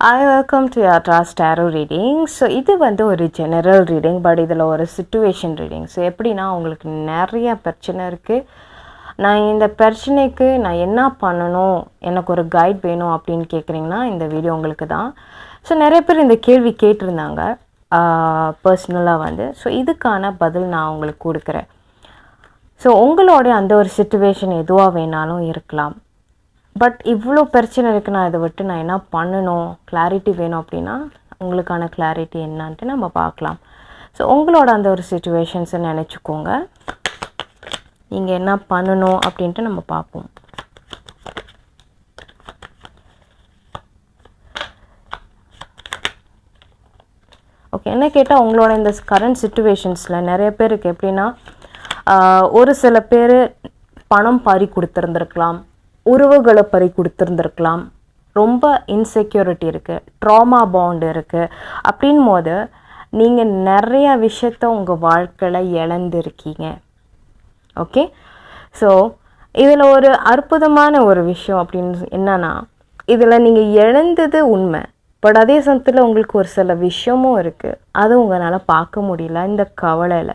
I welcome to யாட்ராஸ் tarot reading so இது வந்து ஒரு ஜெனரல் ரீடிங் பட் இதில் ஒரு சுச்சுவேஷன் ரீடிங் ஸோ எப்படின்னா உங்களுக்கு நிறைய பிரச்சனை இருக்குது நான் இந்த பிரச்சனைக்கு நான் என்ன பண்ணணும்? எனக்கு ஒரு கைட் வேணும் அப்படின்னு கேட்குறீங்கன்னா இந்த வீடியோ உங்களுக்கு தான். ஸோ நிறைய பேர் இந்த கேள்வி கேட்டிருந்தாங்க. பர்சனலாக வந்து. ஸோ இதுக்கான பதில் நான் உங்களுக்கு கொடுக்குறேன். ஸோ உங்களோட அந்த ஒரு சுச்சுவேஷன் எதுவாக வேணாலும் இருக்கலாம். பட் இவ்வளோ பிரச்சனை இருக்குது நான் இதை விட்டு நான் என்ன பண்ணணும்? கிளாரிட்டி வேணும் அப்படின்னா உங்களுக்கான கிளாரிட்டி என்னன்ட்டு நம்ம பார்க்கலாம். ஸோ உங்களோட அந்த ஒரு சுச்சுவேஷன்ஸை நினச்சிக்கோங்க. நீங்கள் என்ன பண்ணணும் அப்படின்ட்டு நம்ம பார்ப்போம். ஓகே என்ன கேட்டால் உங்களோட இந்த கரண்ட் சுச்சுவேஷன்ஸில் நிறைய பேருக்கு எப்படின்னா ஒரு சில பேர் பணம் பறி கொடுத்துருந்துருக்கலாம். உறவுகளை பறி கொடுத்துருந்துருக்கலாம். ரொம்ப இன்செக்யூரிட்டி இருக்குது ட்ராமா பாண்ட் இருக்குது அப்படின் போது நீங்கள் நிறைய விஷயத்த உங்கள் வாழ்க்கையில் இழந்திருக்கீங்க. ஓகே ஸோ இதில் ஒரு அற்புதமான ஒரு விஷயம் அப்படின்னு என்னன்னா இதில் நீங்கள் இழந்தது உண்மை பட் அதே சமயத்தில் உங்களுக்கு ஒரு சில விஷயமும் இருக்குது அது உங்களால் பார்க்க முடியல இந்த கவலையில்.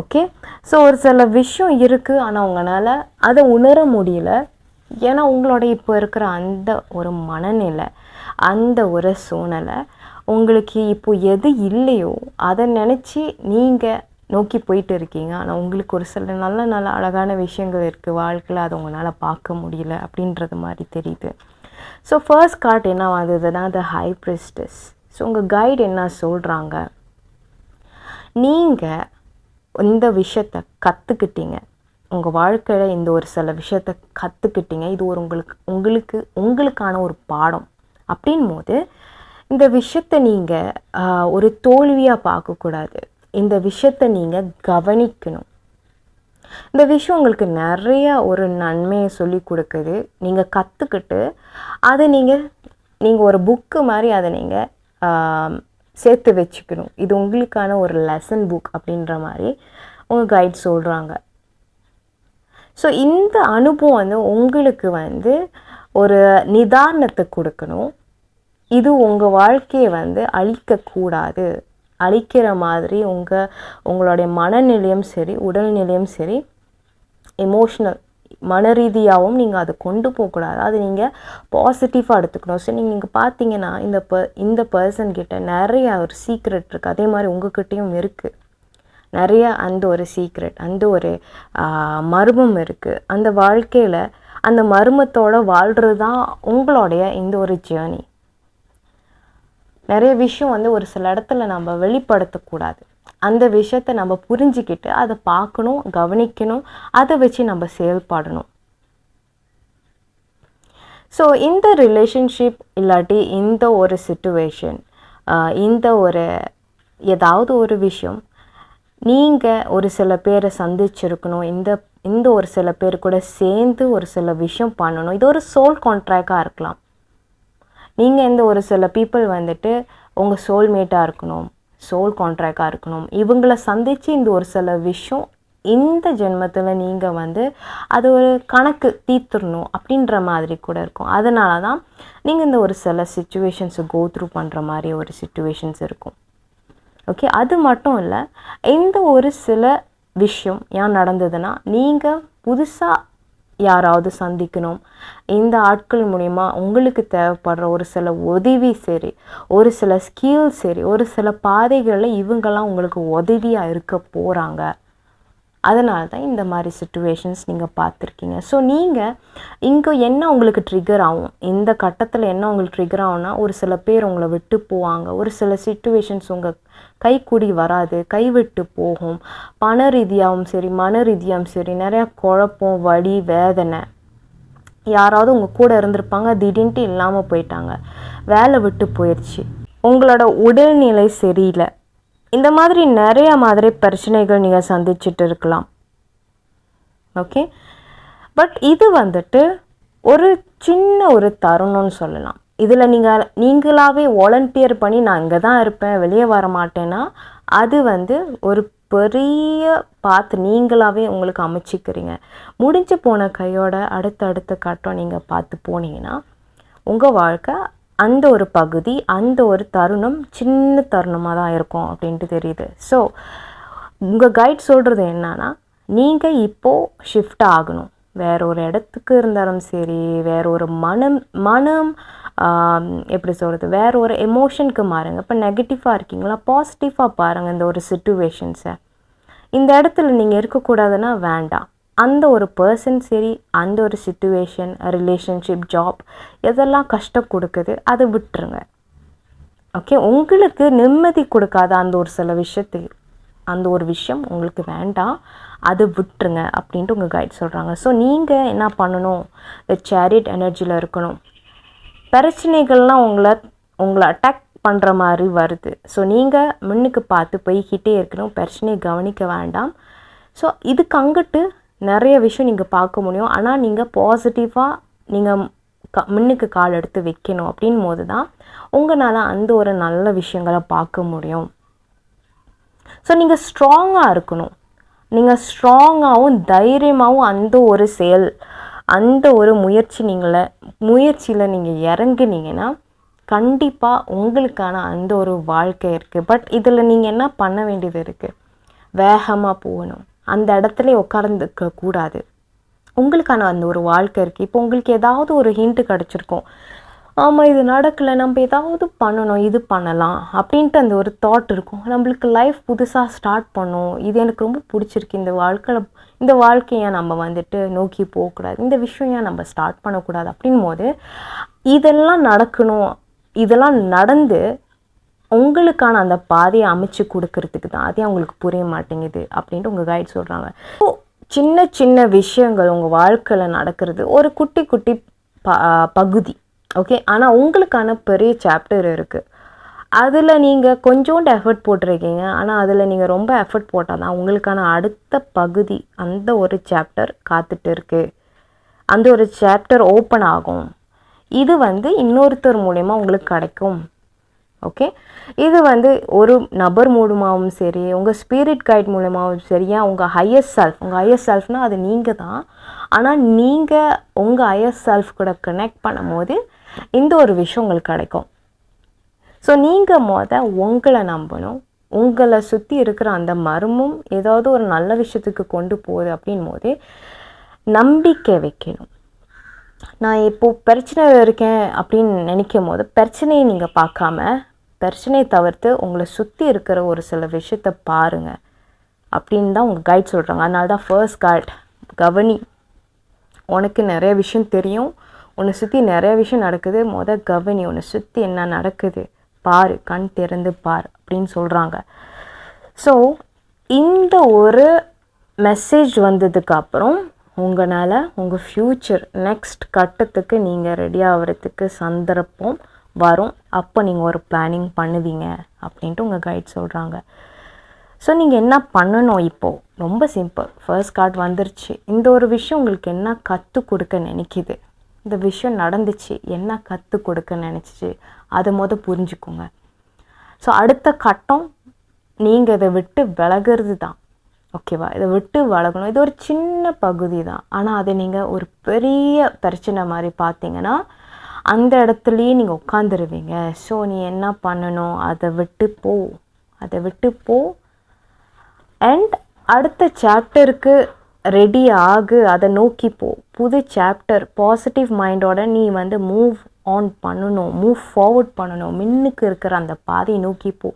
ஓகே ஸோ ஒரு சில விஷயம் இருக்குது ஆனால் உங்களால் அதை உணர முடியல. ஏன்னா உங்களோட இப்போ இருக்கிற அந்த ஒரு மனநிலை அந்த ஒரு சூழ்நிலை உங்களுக்கு இப்போ எது இல்லையோ அதை நினச்சி நீங்கள் நோக்கி போயிட்டு இருக்கீங்க. ஆனால் உங்களுக்கு ஒரு சில நல்ல நல்ல அழகான விஷயங்கள் இருக்குது வாழ்க்கையில் அதை உங்களால் பார்க்க முடியல அப்படின்றது மாதிரி தெரியுது. ஸோ ஃபர்ஸ்ட் கார்ட் என்ன வந்ததுன்னா த ஹை பிரிஸ்டஸ் ஸோ உங்கள் கைடு என்ன சொல்கிறாங்க நீங்கள் இந்த விஷயத்த கற்றுக்கிட்டீங்க உங்கள் வாழ்க்கையில் இந்த ஒரு சில விஷயத்த கற்றுக்கிட்டீங்க இது ஒரு உங்களுக்கு உங்களுக்கு உங்களுக்கான ஒரு பாடம். அப்படின் போது இந்த விஷயத்தை நீங்கள் ஒரு தோல்வியாக பார்க்கக்கூடாது. இந்த விஷயத்தை நீங்கள் கவனிக்கணும். இந்த விஷயம் உங்களுக்கு நிறைய ஒரு நன்மையை சொல்லி கொடுக்குது. நீங்கள் கற்றுக்கிட்டு அதை நீங்கள் நீங்கள் ஒரு புக்கு மாதிரி அதை நீங்கள் சேர்த்து வச்சுக்கணும். இது உங்களுக்கான ஒரு லெசன் புக் அப்படின்ற மாதிரி உங்கள் கைட் சொல்கிறாங்க ஸோ இந்த அனுபவம் வந்து உங்களுக்கு வந்து ஒரு நிதானத்தை கொடுக்கணும். இது உங்கள் வாழ்க்கையை வந்து அழிக்கக்கூடாது. அழிக்கிற மாதிரி உங்கள் உங்களுடைய மனநிலையும் சரி உடல்நிலையும் சரி எமோஷ்னல் மன ரீதியாகவும் நீங்கள் அதை கொண்டு போகக்கூடாது. அது நீங்கள் பாசிட்டிவாக எடுத்துக்கணும். ஸோ நீங்கள் இங்கே பார்த்தீங்கன்னா இந்த ப இந்த பர்சன் கிட்ட நிறைய ஒரு சீக்ரெட் இருக்குது அதே மாதிரி உங்ககிட்டயும் இருக்குது நிறைய அந்த ஒரு சீக்ரெட் அந்த ஒரு மர்மம் இருக்குது அந்த வாழ்க்கையில் அந்த மர்மத்தோட வாழ்கிறது தான் உங்களுடைய இந்த ஒரு ஜேர்னி நிறைய விஷயம் வந்து ஒரு சில இடத்துல நம்ம வெளிப்படுத்தக்கூடாது. அந்த விஷயத்தை நம்ம புரிஞ்சுக்கிட்டு அதை பார்க்கணும் கவனிக்கணும் அதை வச்சு நம்ம செயல்படணும். ஸோ இந்த ரிலேஷன்ஷிப் இல்லாட்டி இந்த ஒரு சுச்சுவேஷன் இந்த ஒரு ஏதாவது ஒரு விஷயம் நீங்கள் ஒரு சில பேரை சந்திச்சிருக்கணும் இந்த இந்த ஒரு சில பேர் கூட சேர்ந்து ஒரு சில விஷயம் பண்ணணும். இது ஒரு சோல் கான்ட்ராக்டாக இருக்கலாம். நீங்கள் இந்த ஒரு சில பீப்புள் வந்துட்டு உங்கள் சோல்மேட்டாக இருக்கணும். சோல் கான்ட்ராக்டாக இருக்கணும். இவங்கள சந்தித்து இந்த ஒரு சில விஷயம் இந்த ஜென்மத்தில் நீங்கள் வந்து அது ஒரு கணக்கு தீர்த்துடணும் அப்படின்ற மாதிரி கூட இருக்கும். அதனால தான் நீங்கள் இந்த ஒரு சில சுச்சுவேஷன்ஸை கோ த்ரூ பண்ணுற மாதிரி ஒரு சுச்சுவேஷன்ஸ் இருக்கும். ஓகே அது மட்டும் இல்லை இந்த ஒரு சில விஷயம் ஏன் நடந்ததுன்னா நீங்கள் புதுசாக யாராவது சந்திக்கணும். இந்த ஆட்கள் மூலிமா உங்களுக்கு தேவைப்படுற ஒரு சில உதவி சரி ஒரு சில ஸ்கில் சரி ஒரு சில பாதைகளில் இவங்கெல்லாம் உங்களுக்கு உதவியாக இருக்க போகிறாங்க அதனால தான் இந்த மாதிரி சுச்சுவேஷன்ஸ் நீங்கள் பார்த்துருக்கீங்க. ஸோ நீங்கள் இங்கே என்ன உங்களுக்கு ட்ரிகர் ஆகும்? இந்த கட்டத்தில் என்ன உங்களுக்கு ட்ரிகர் ஆகும்னா ஒரு சில பேர் உங்களை விட்டு போவாங்க. ஒரு சில சுச்சுவேஷன்ஸ் உங்கள் கைக்கூடி வராது கைவிட்டு போகும். பண ரீதியாகவும் சரி மன ரீதியாகவும் சரி நிறையா குழப்பம் வடி வேதனை. யாராவது உங்கள் கூட இருந்திருப்பாங்க திடீர்னுட்டு இல்லாமல் போயிட்டாங்க. வேலை விட்டு போயிடுச்சு உங்களோட உடல்நிலை சரியில்லை. இந்த மாதிரி நிறைய மாதிரி பிரச்சனைகள் நீங்கள் சந்திச்சுட்டு இருக்கலாம். ஓகே பட் இது வந்துட்டு ஒரு சின்ன ஒரு தருணம்னு சொல்லலாம். இதில் நீங்கள் நீங்களாகவே வாலண்டியர் பண்ணி நான் இங்கே தான் இருப்பேன் வெளியே வர மாட்டேன்னா அது வந்து ஒரு பெரிய பார்த்து நீங்களாகவே உங்களுக்கு அமைச்சிக்கிறீங்க. முடிஞ்சு போன கையோட அடுத்த அடுத்த கட்டம் நீங்கள் பார்த்து போனீங்கன்னா உங்கள் வாழ்க்கை அந்த ஒரு பகுதி அந்த ஒரு தருணம் சின்ன தருணமாக தான் இருக்கும் அப்படின்ட்டு தெரியுது. ஸோ உங்கள் கைட் சொல்கிறது என்னன்னா நீங்கள் இப்போது ஷிஃப்ட் ஆகணும். வேற ஒரு இடத்துக்கு இருந்தாலும் சரி வேற ஒரு மனம் மனம் எப்படி சொல்கிறது வேற ஒரு எமோஷனுக்கு மாறுங்க. இப்போ நெகட்டிவாக இருக்கீங்களா? பாசிட்டிவாக பாருங்கள் இந்த ஒரு சுச்சுவேஷன்ஸை இந்த இடத்துல நீங்கள் இருக்கக்கூடாதுன்னா வேண்டாம். அந்த ஒரு பர்சன் சரி அந்த ஒரு சுச்சுவேஷன் ரிலேஷன்ஷிப் ஜாப் எதெல்லாம் கஷ்டம் கொடுக்குது அதை விட்டுருங்க. ஓகே உங்களுக்கு நிம்மதி கொடுக்காத அந்த ஒரு சில விஷயத்து அந்த ஒரு விஷயம் உங்களுக்கு வேண்டாம் அது விட்டுருங்க அப்படின்ட்டு உங்கள் கைட் சொல்கிறாங்க ஸோ நீங்கள் என்ன பண்ணணும்? இந்த சேரிட் எனர்ஜியில் இருக்கணும். பிரச்சனைகள்லாம் உங்களை உங்களை அட்டாக் பண்ணுற மாதிரி வருது. ஸோ நீங்கள் முன்னுக்கு பார்த்து போய்கிட்டே இருக்கணும். பிரச்சனையை கவனிக்க வேண்டாம். ஸோ இதுக்கு அங்கிட்டு நிறைய விஷயம் நீங்கள் பார்க்க முடியும். ஆனால் நீங்கள் பாசிட்டிவாக நீங்கள் க முன்னுக்கு கால் எடுத்து வைக்கணும் அப்படின் போது தான் உங்களால் அந்த ஒரு நல்ல விஷயங்களை பார்க்க முடியும். ஸோ நீங்கள் ஸ்ட்ராங்காக இருக்கணும். நீங்கள் ஸ்ட்ராங்காகவும் தைரியமாகவும் அந்த ஒரு செயல் அந்த ஒரு முயற்சி நீங்களை முயற்சியில் நீங்கள் இறங்குனீங்கன்னா கண்டிப்பாக உங்களுக்கான அந்த ஒரு வாழ்க்கை இருக்குது பட் இதில் நீங்கள் என்ன பண்ண வேண்டியது இருக்குது வேகமாக போகணும். அந்த இடத்துல உட்கார்ந்துக்க கூடாது. உங்களுக்கான அந்த ஒரு வாழ்க்கை இருக்குது இப்போ உங்களுக்கு ஏதாவது ஒரு ஹிண்ட்டு கிடச்சிருக்கும். ஆமாம் இது நடக்கலை நம்ம ஏதாவது பண்ணணும் இது பண்ணலாம் அப்படின்ட்டு அந்த ஒரு தாட் இருக்கும். நம்மளுக்கு லைஃப் புதுசாக ஸ்டார்ட் பண்ணும். இது எனக்கு ரொம்ப பிடிச்சிருக்கு. இந்த வாழ்க்கையில் இந்த வாழ்க்கையை நம்ம வந்துட்டு நோக்கி போகக்கூடாது. இந்த விஷயம் ஏன் நம்ம ஸ்டார்ட் பண்ணக்கூடாது அப்படின் போது இதெல்லாம் நடக்கணும். இதெல்லாம் நடந்து உங்களுக்கான அந்த பாதையை அமைச்சு கொடுக்கறதுக்கு தான் அதே அவங்களுக்கு புரிய மாட்டேங்குது அப்படின்ட்டு உங்கள் கைட் சொல்கிறாங்க ஸோ சின்ன சின்ன விஷயங்கள் உங்கள் வாழ்க்கையில் நடக்கிறது ஒரு குட்டி குட்டி ப பகுதி. ஓகே ஆனால் உங்களுக்கான பெரிய சாப்டர் இருக்குது அதில் நீங்கள் கொஞ்சோண்டு எஃபர்ட் போட்டிருக்கீங்க. ஆனால் அதில் நீங்கள் ரொம்ப எஃபர்ட் போட்டால் தான் உங்களுக்கான அடுத்த பகுதி அந்த ஒரு சாப்டர் காத்துட்டு இருக்குது அந்த ஒரு சாப்டர் ஓப்பன் ஆகும். இது வந்து இன்னொருத்தர் மூலயமா உங்களுக்கு கிடைக்கும். ஓகே இது வந்து ஒரு நபர் மூலமாகவும் சரி உங்கள் ஸ்பிரிட் கைட் மூலமாகவும் சரி ஏன் உங்கள் ஹையர் செல்ஃப் உங்கள் ஹையர் செல்ஃப்னால் அது நீங்கள் தான். ஆனால் நீங்கள் உங்கள் ஹையர் செல்ஃப் கூட கனெக்ட் பண்ணும்போது இந்த ஒரு விஷயம் உங்களுக்கு கிடைக்கும். ஸோ நீங்கள் மொத உங்களை நம்பணும். உங்களை சுற்றி இருக்கிற அந்த மர்மம் ஏதாவது ஒரு நல்ல விஷயத்துக்கு கொண்டு போகுது அப்படின் போது நம்பிக்கை வைக்கணும். நான் இப்போது பிரச்சனை இருக்கேன் அப்படின்னு நினைக்கும் போது பிரச்சனையை நீங்கள் பார்க்காம பிரச்சனையை தவிர்த்து உங்களை சுற்றி இருக்கிற ஒரு சில விஷயத்த பாருங்கள் அப்படின்னு தான் உங்கள் கைட் சொல்கிறாங்க அதனால தான் ஃபர்ஸ்ட் கைட் கவனி. உனக்கு நிறைய விஷயம் தெரியும். உன்னை சுற்றி நிறைய விஷயம் நடக்குது. மொத கவனி உன்னை சுற்றி என்ன நடக்குது? பார் கண் திறந்து பார் அப்படின்னு சொல்கிறாங்க ஸோ இந்த ஒரு மெசேஜ் வந்ததுக்கு அப்புறம் உங்களால் உங்கள் ஃப்யூச்சர் நெக்ஸ்ட் கட்டத்துக்கு நீங்கள் ரெடி ஆகிறதுக்கு சந்தர்ப்பம் வரும். அப்போ நீங்கள் ஒரு பிளானிங் பண்ணுவீங்க அப்படின்ட்டு உங்கள் கைட் சொல்கிறாங்க ஸோ நீங்கள் என்ன பண்ணணும் இப்போது ரொம்ப சிம்பிள் ஃபர்ஸ்ட் கார்டு வந்துருச்சு. இந்த ஒரு விஷயம் உங்களுக்கு என்ன கற்றுக் கொடுக்க நினைக்கிது? இந்த விஷயம் நடந்துச்சு. என்ன கற்றுக் கொடுக்க நினச்சிச்சு? அதை மொதல் புரிஞ்சுக்கோங்க. ஸோ அடுத்த கட்டம் நீங்கள் இதை விட்டு விலகிறது தான். ஓகேவா இதை விட்டு விலகணும். இது ஒரு சின்ன பகுதி தான். ஆனால் அதை நீங்கள் ஒரு பெரிய பிரச்சனை மாதிரி பார்த்தீங்கன்னா அந்த இடத்துலையே நீங்கள் உட்காந்துருவீங்க ஸோ நீ என்ன பண்ணணும்? அதை விட்டு போ. அதை விட்டு போ. அண்ட் அடுத்த சாப்டருக்கு ரெடி ஆகு. அதை நோக்கி போ. புது சாப்டர் பாசிட்டிவ் மைண்டோட நீ வந்து மூவ் ஆன் பண்ணணும். மூவ் ஃபார்வர்ட் பண்ணணும். மின்னுக்கு இருக்கிற அந்த பாதையை நோக்கி போ.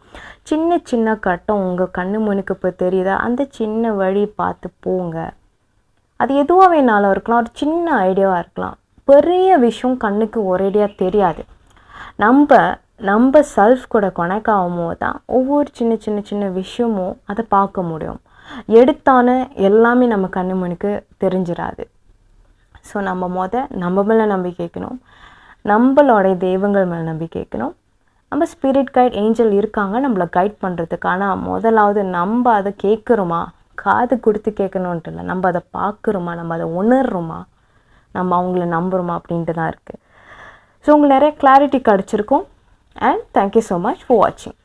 சின்ன சின்ன கட்டம் உங்கள் கண்ணு முன்னுக்கு இப்போ தெரியுதா. அந்த சின்ன வழி பார்த்து போங்க. அது எதுவாக வேணாலும் இருக்கலாம். ஒரு சின்ன ஐடியாவாக இருக்கலாம். பெரிய விஷயம் கண்ணுக்கு ஒரேடியாக தெரியாது. நம்ம நம்ம செல்ஃப் கூட கனெக்ட் ஆகும்போது தான் ஒவ்வொரு சின்ன சின்ன சின்ன விஷயமும் அதை பார்க்க முடியும். எடுத்தான எல்லாமே நம்ம கண்ணு மணிக்கு தெரிஞ்சிடாது ஸோ நம்ம மொத நம்ம மேலே நம்பிக்கைக்கணும் நம்மளோடைய தெய்வங்கள் மேலே நம்பிக்கைக்கணும் நம்ம ஸ்பிரிட் கைட் ஏஞ்சல் இருக்காங்க நம்மளை கைட் பண்ணுறதுக்கு ஆனால் முதலாவது நம்ம அதை கேட்குறோமா? காது கொடுத்து கேட்கணுன்ட்டு இல்லை. நம்ம அதை பார்க்குறோமா? நம்ம அதை உணர்றோமா? நம்ம அவங்கள நம்புகிறோமா அப்படின்ட்டு தான் இருக்குது ஸோ உங்களுக்கு நிறைய கிளாரிட்டி கிடச்சிருக்கும். And thank you so much for வாட்சிங்